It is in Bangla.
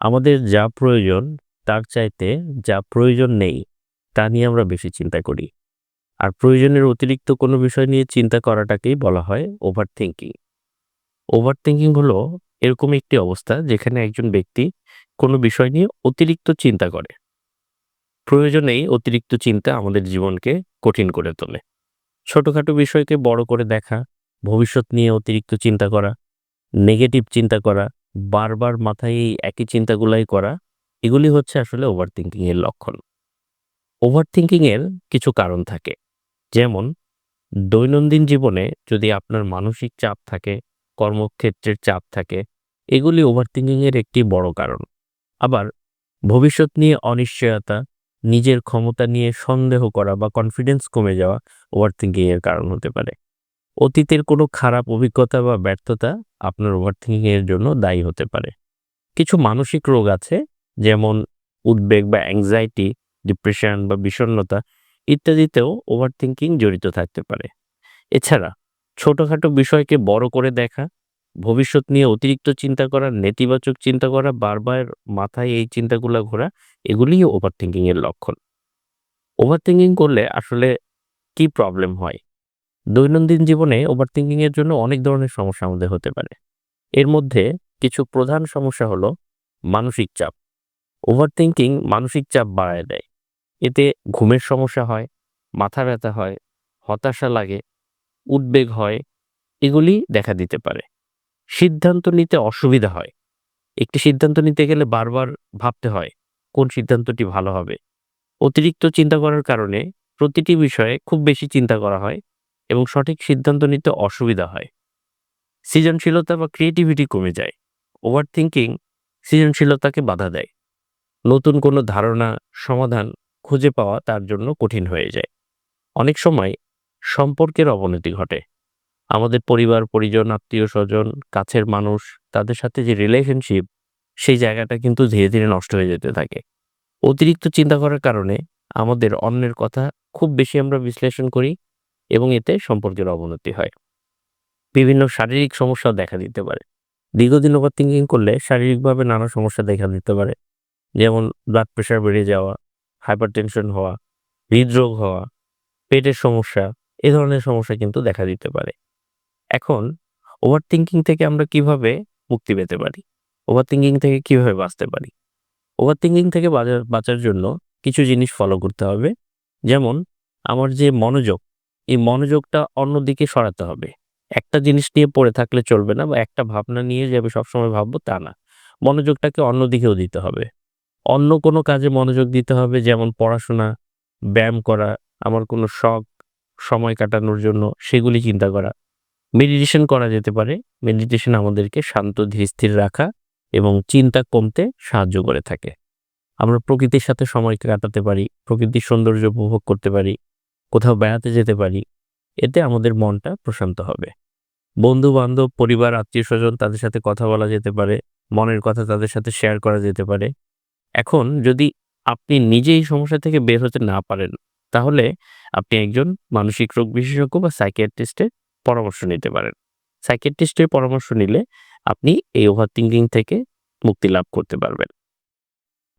আমাদের যা প্রয়োজন, তার চাইতে যা প্রয়োজন নেই, তা নিয়ে আমরা বেশি চিন্তা করি। আর প্রয়োজনের অতিরিক্ত কোনো বিষয় নিয়ে চিন্তা করাটাকেই বলা হয় ওভার থিঙ্কিং ওভার থিঙ্কিং হলো এরকম একটি অবস্থা যেখানে একজন ব্যক্তি কোনো বিষয় নিয়ে অতিরিক্ত চিন্তা করে। প্রয়োজনেই অতিরিক্ত চিন্তা আমাদের জীবনকে কঠিন করে তোলে। ছোটোখাটো বিষয়কে বড় করে দেখা, ভবিষ্যৎ নিয়ে অতিরিক্ত চিন্তা করা নেগেটিভ চিন্তা করা বারবার মাথায় এই একই চিন্তাগুলাই করা, এগুলি হচ্ছে আসলে ওভার থিঙ্কিং এর লক্ষণ। ওভার থিঙ্কিং এর কিছু কারণ থাকে। যেমন, দৈনন্দিন জীবনে যদি আপনার মানসিক চাপ থাকে, কর্মক্ষেত্রের চাপ থাকে, এগুলি ওভার থিঙ্কিং এর একটি বড় কারণ। আবার, ভবিষ্যৎ নিয়ে অনিশ্চয়তা, নিজের ক্ষমতা নিয়ে সন্দেহ করা বা কনফিডেন্স কমে যাওয়া ওভার থিঙ্কিং এর কারণ হতে পারে। অতীতের কোনো খারাপ অভিজ্ঞতা বা ব্যর্থতা আপনার ওভার থিঙ্কিং জন্য দায়ী হতে পারে। কিছু মানসিক রোগ আছে, যেমন উদ্বেগ বা অ্যাংজাইটি ডিপ্রেশন বা বিষণ্ণতা ইত্যাদিতেও ওভার থিঙ্কিং জড়িত থাকতে পারে। এছাড়া ছোটোখাটো বিষয়কে বড় করে দেখা, ভবিষ্যৎ নিয়ে অতিরিক্ত চিন্তা করা, নেতিবাচক চিন্তা করা, বারবার মাথায় এই চিন্তাগুলো ঘোরা, এগুলিই ওভার থিঙ্কিং লক্ষণ। ওভার থিঙ্কিং করলে আসলে কি প্রবলেম হয়? দৈনন্দিন জীবনে ওভার থিঙ্কিং এর জন্য অনেক ধরনের সমস্যা আমাদের হতে পারে। এর মধ্যে কিছু প্রধান সমস্যা হলো মানসিক চাপ। ওভার থিঙ্কিং মানসিক চাপ বাড়ায় দেয়। এতে ঘুমের সমস্যা হয়, মাথা ব্যথা হয়, হতাশা লাগে, উদ্বেগ হয়, এগুলি দেখা দিতে পারে। সিদ্ধান্ত নিতে অসুবিধা হয়। একটি সিদ্ধান্ত নিতে গেলে বারবার ভাবতে হয়, কোন সিদ্ধান্তটি ভালো হবে? অতিরিক্ত চিন্তা করার কারণে প্রতিটি বিষয়ে খুব বেশি চিন্তা করা হয় এবং সঠিক সিদ্ধান্ত নিতে অসুবিধা হয়। সৃজনশীলতা বা ক্রিয়েটিভিটি কমে যায়। ওভার থিঙ্কিং সৃজনশীলতাকে বাধা দেয়। নতুন কোনো ধারণা, সমাধান খুঁজে পাওয়া তার জন্য কঠিন হয়ে যায়। অনেক সময় সম্পর্কের অবনতি ঘটে। আমাদের পরিবার, পরিজন আত্মীয় স্বজন কাছের মানুষ, তাদের সাথে যে রিলেশনশিপ সেই জায়গাটা কিন্তু ধীরে ধীরে নষ্ট হয়ে যেতে থাকে। অতিরিক্ত চিন্তা করার কারণে আমাদের অন্যের কথা খুব বেশি আমরা বিশ্লেষণ করি। এবং এতে সম্পর্কের অবনতি হয়। বিভিন্ন শারীরিক সমস্যা দেখা দিতে পারে। দীর্ঘদিন ওভার থিঙ্কিং করলে শারীরিকভাবে নানা সমস্যা দেখা দিতে পারে। যেমন ব্লাড প্রেশার বেড়ে যাওয়া হাইপার টেনশন হওয়া, হৃদরোগ হওয়া, পেটের সমস্যা, এ ধরনের সমস্যা কিন্তু দেখা দিতে পারে। এখন ওভার থিঙ্কিং থেকে আমরা কীভাবে মুক্তি পেতে পারি? ওভার থিঙ্কিং থেকে কীভাবে বাঁচতে পারি? ওভার থিঙ্কিং থেকে বাজার বাঁচার জন্য কিছু জিনিস ফলো করতে হবে। যেমন আমার যে মনোযোগ এই মনোযোগটা অন্যদিকে সরাতে হবে। একটা জিনিস নিয়ে পড়ে থাকলে চলবে না বা একটা ভাবনা নিয়ে যে আমি সবসময় ভাববো তা না। মনোযোগটাকে অন্যদিকেও দিতে হবে। অন্য কোনো কাজে মনোযোগ দিতে হবে, যেমন পড়াশোনা, ব্যায়াম করা, আমার কোনো শখ, সময় কাটানোর জন্য সেগুলি চিন্তা করা। মেডিটেশন করা যেতে পারে। মেডিটেশন আমাদেরকে শান্ত ধীরস্থির রাখা এবং চিন্তা কমতে সাহায্য করে থাকে। আমরা প্রকৃতির সাথে সময় কাটাতে পারি, প্রকৃতির সৌন্দর্য উপভোগ করতে পারি। কোথাও বেড়াতে যেতে পারি, এতে আমাদের মনটা প্রশান্ত হবে। বন্ধু বান্ধব পরিবার আত্মীয় স্বজন তাদের সাথে কথা বলা যেতে পারে, মনের কথা তাদের সাথে শেয়ার করা যেতে পারে। এখন যদি আপনি নিজে এই সমস্যা থেকে বের হতে না পারেন, তাহলে আপনি একজন মানসিক রোগ বিশেষজ্ঞ বা সাইকিয়াট্রিস্টের পরামর্শ নিতে পারেন। সাইকিয়াট্রিস্টের পরামর্শ নিলে আপনি এই ওভার থিঙ্কিং থেকে মুক্তি লাভ করতে পারবেন।